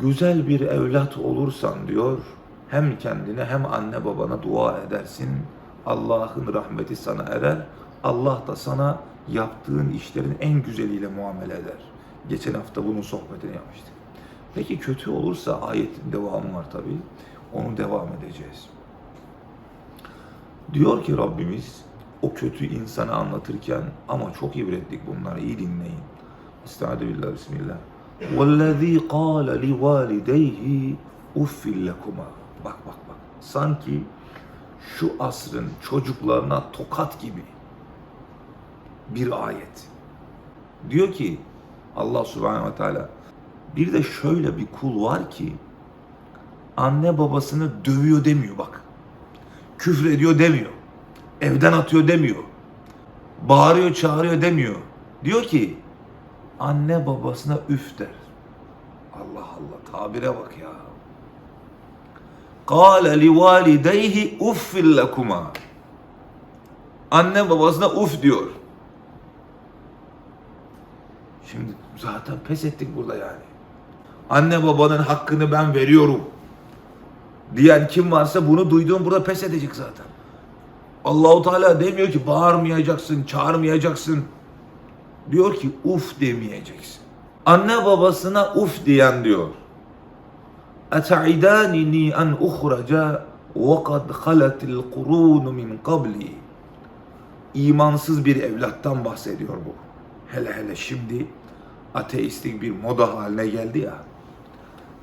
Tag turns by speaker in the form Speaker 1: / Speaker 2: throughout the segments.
Speaker 1: Güzel bir evlat olursan diyor, hem kendine hem anne babana dua edersin. Allah'ın rahmeti sana erer. Allah da sana yaptığın işlerin en güzeliyle muamele eder. Geçen hafta bunun sohbetini yapmıştık. Peki kötü olursa ayetin devamı var tabi. Onu devam edeceğiz. Diyor ki Rabbimiz o kötü insanı anlatırken ama çok ibretlik bunlar iyi dinleyin. Estaizu billah bismillah. وَالَّذ۪ي قَالَ لِوَالِدَيْهِ اُفِّ لَكُمَا Bak bak bak. Sanki şu asrın çocuklarına tokat gibi bir ayet. Diyor ki Allah subhanehu ve teala bir de şöyle bir kul var ki anne babasını dövüyor demiyor bak. Küfür ediyor demiyor. Evden atıyor demiyor. Bağırıyor çağırıyor demiyor. Diyor ki anne babasına üf der. Allah Allah tabire bak ya. Kâle li valideyhi uffil lekuma. Anne babasına uf diyor. Şimdi zaten pes ettik burada yani. Anne babanın hakkını ben veriyorum. Diyen kim varsa bunu duyduğum burada pes edecek zaten. Allahu Teala demiyor ki bağırmayacaksın, çağırmayacaksın. Diyor ki uf demeyeceksin. Anne babasına uf diyen diyor. Etaidanini en uhraca ve kad halatil kurunu min kabli. İmansız bir evlattan bahsediyor bu. Hele hele şimdi ateistlik bir moda haline geldi ya.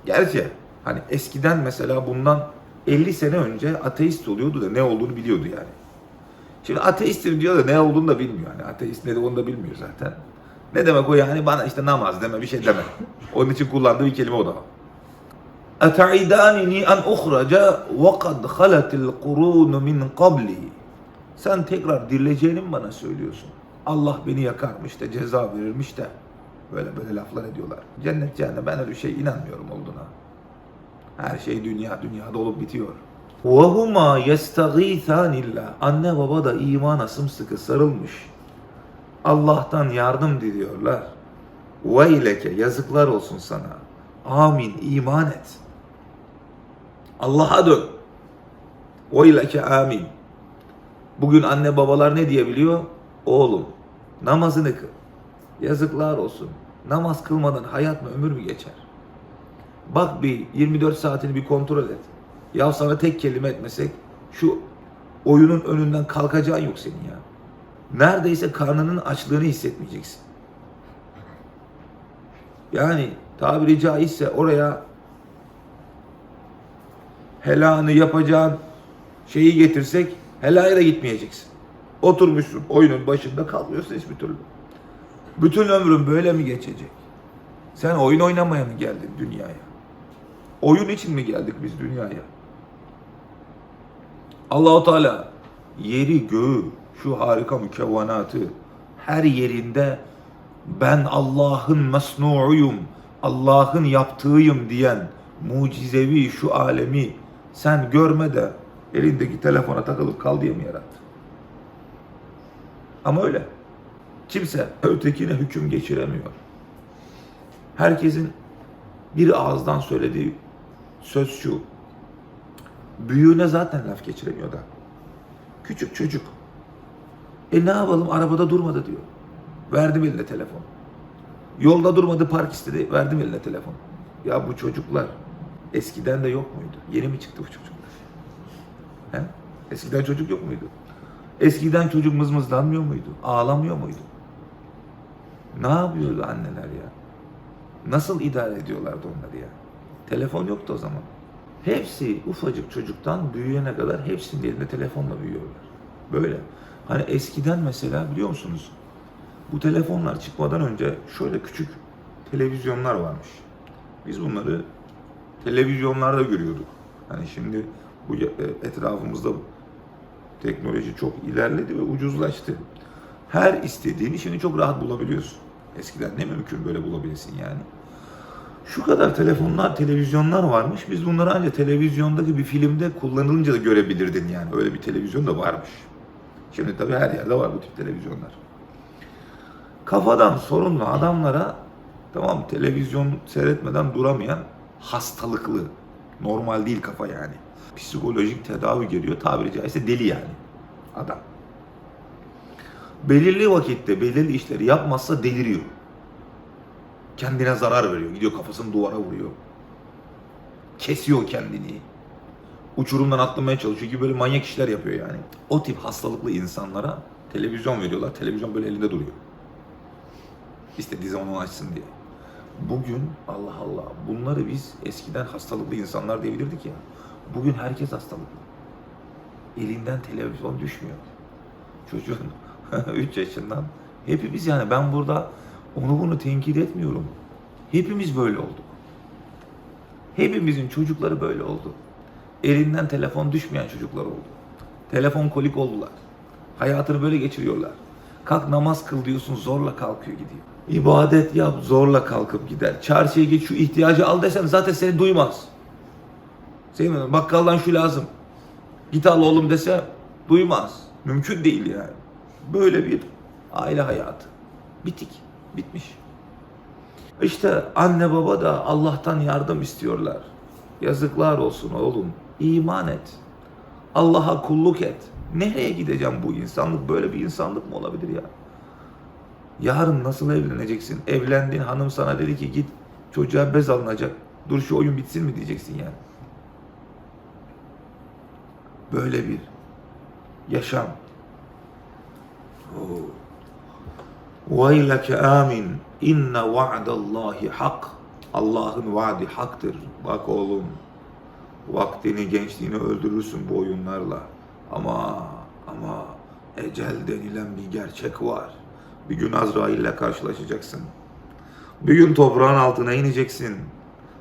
Speaker 1: Gerçi hani eskiden mesela bundan 50 sene önce ateist oluyordu da ne olduğunu biliyordu yani. Şimdi ateistim diyor da ne olduğunu da bilmiyor. Yani ateist ne de onu da bilmiyor zaten. Ne demek o yani bana işte namaz deme bir şey deme. Onun için kullandığı bir kelime o da. اَتَعِدَانِنِي أَنْ اُخْرَجَ وَقَدْ خَلَتِ الْقُرُونُ مِنْ قَبْلِي Sen tekrar dirileceğini mi bana söylüyorsun? Allah beni yakarmış da ceza verirmiş de böyle böyle laflar ediyorlar. Cennet cehennem ben öyle bir şey inanmıyorum olduğuna. Her şey dünya dünyada olup bitiyor. وَهُمَا يَسْتَغِيثَانِ اللّٰهِ Anne baba da imana sımsıkı sarılmış. Allah'tan yardım diliyorlar. Veyleke yazıklar olsun sana. Amin iman et. Allah'a dön. Veyleke amin. Bugün anne babalar ne diyebiliyor? Oğlum namazını kıl. Yazıklar olsun. Namaz kılmadan hayat mı ömür mü geçer? Bak bir 24 saatini bir kontrol et. Ya sana tek kelime etmesek şu oyunun önünden kalkacağın yok senin ya. Neredeyse karnının açlığını hissetmeyeceksin. Yani tabiri caizse oraya helanı yapacağın şeyi getirsek helaya da gitmeyeceksin. Oturmuşsun oyunun başında kalmıyorsun hiçbir türlü. Bütün ömrün böyle mi geçecek? Sen oyun oynamaya mı geldin dünyaya? Oyun için mi geldik biz dünyaya? Allahu Teala yeri göğü şu harika mükevvenatı her yerinde ben Allah'ın mesnuuyum, Allah'ın yaptığıyım diyen mucizevi şu alemi sen görme de elindeki telefona takılıp kal diye mi yarattı? Ama öyle. Kimse ötekine hüküm geçiremiyor. Herkesin bir ağızdan söylediği söz şu. Büyüğüne zaten laf geçiremiyor da. Küçük çocuk. E ne yapalım arabada durmadı diyor. Verdim eline telefon. Yolda durmadı park istedi. Verdim eline telefon. Ya bu çocuklar eskiden de yok muydu? Yeni mi çıktı bu çocuklar? He? Eskiden çocuk yok muydu? Eskiden çocuk mızmızlanmıyor muydu? Ağlamıyor muydu? Ne yapıyordu anneler ya? Nasıl idare ediyorlardı onları ya? Telefon yoktu o zaman. Hepsi ufacık çocuktan büyüyene kadar hepsinin elinde telefonla büyüyorlar. Böyle. Hani eskiden mesela biliyor musunuz? Bu telefonlar çıkmadan önce şöyle küçük televizyonlar varmış. Biz bunları televizyonlarda görüyorduk. Hani şimdi bu e, etrafımızda teknoloji çok ilerledi ve ucuzlaştı. Her istediğini şimdi çok rahat bulabiliyorsun. Eskiden ne mümkün böyle bulabilirsin yani. Şu kadar telefonlar, televizyonlar varmış. Biz bunları ancak televizyondaki bir filmde kullanılınca da görebilirdin yani. Öyle bir televizyon da varmış. Şimdi tabii her yerde var bu tip televizyonlar. Kafadan sorunlu adamlara tamam televizyon seyretmeden duramayan hastalıklı. Normal değil kafa yani. Psikolojik tedavi geliyor. Tabiri caizse deli yani adam. Belirli vakitte belirli işleri yapmazsa deliriyor. Kendine zarar veriyor. Gidiyor kafasını duvara vuruyor. Kesiyor kendini. Uçurumdan atlamaya çalışıyor gibi böyle manyak işler yapıyor yani. O tip hastalıklı insanlara televizyon veriyorlar. Televizyon böyle elinde duruyor. İstediği zaman onu açsın diye. Bugün Allah Allah bunları biz eskiden hastalıklı insanlar diyebilirdik ya. Bugün herkes hastalıklı. Elinden televizyon düşmüyor. Çocuğun 3 yaşından hepimiz yani ben burada onu bunu tenkit etmiyorum. Hepimiz böyle olduk. Hepimizin çocukları böyle oldu. Elinden telefon düşmeyen çocuklar oldu. Telefon kolik oldular. Hayatını böyle geçiriyorlar. Kalk namaz kıl diyorsun zorla kalkıyor gidiyor. İbadet yap zorla kalkıp gider. Çarşıya git şu ihtiyacı al desen zaten seni duymaz. Senin bakkaldan şu lazım. Git al oğlum dese duymaz. Mümkün değil yani. Böyle bir aile hayatı. Bitik. Bitmiş. İşte anne baba da Allah'tan yardım istiyorlar. Yazıklar olsun oğlum. İman et. Allah'a kulluk et. Nereye gideceğim bu insanlık? Böyle bir insanlık mı olabilir ya? Yarın nasıl evleneceksin? Evlendin hanım sana dedi ki git çocuğa bez alınacak. Dur şu oyun bitsin mi diyeceksin yani. Böyle bir yaşam. Oo. Veyleke amin. İnne va'dallahi hak. Allah'ın vaadi haktır. Bak oğlum. Vaktini, gençliğini öldürürsün bu oyunlarla. Ama ama ecel denilen bir gerçek var. Bir gün Azrail ile karşılaşacaksın. Bir gün toprağın altına ineceksin.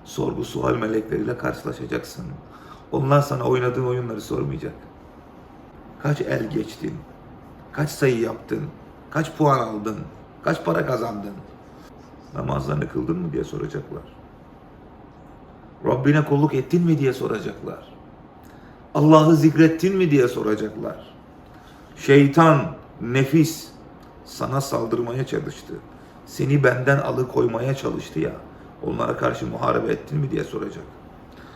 Speaker 1: Sorgu sual melekleriyle karşılaşacaksın. Onlar sana oynadığın oyunları sormayacak. Kaç el geçtin? Kaç sayı yaptın? Kaç puan aldın? Kaç para kazandın? Namazlarını kıldın mı diye soracaklar. Rabbine kulluk ettin mi diye soracaklar. Allah'ı zikrettin mi diye soracaklar. Şeytan, nefis sana saldırmaya çalıştı. Seni benden alıkoymaya çalıştı ya. Onlara karşı muharebe ettin mi diye soracak.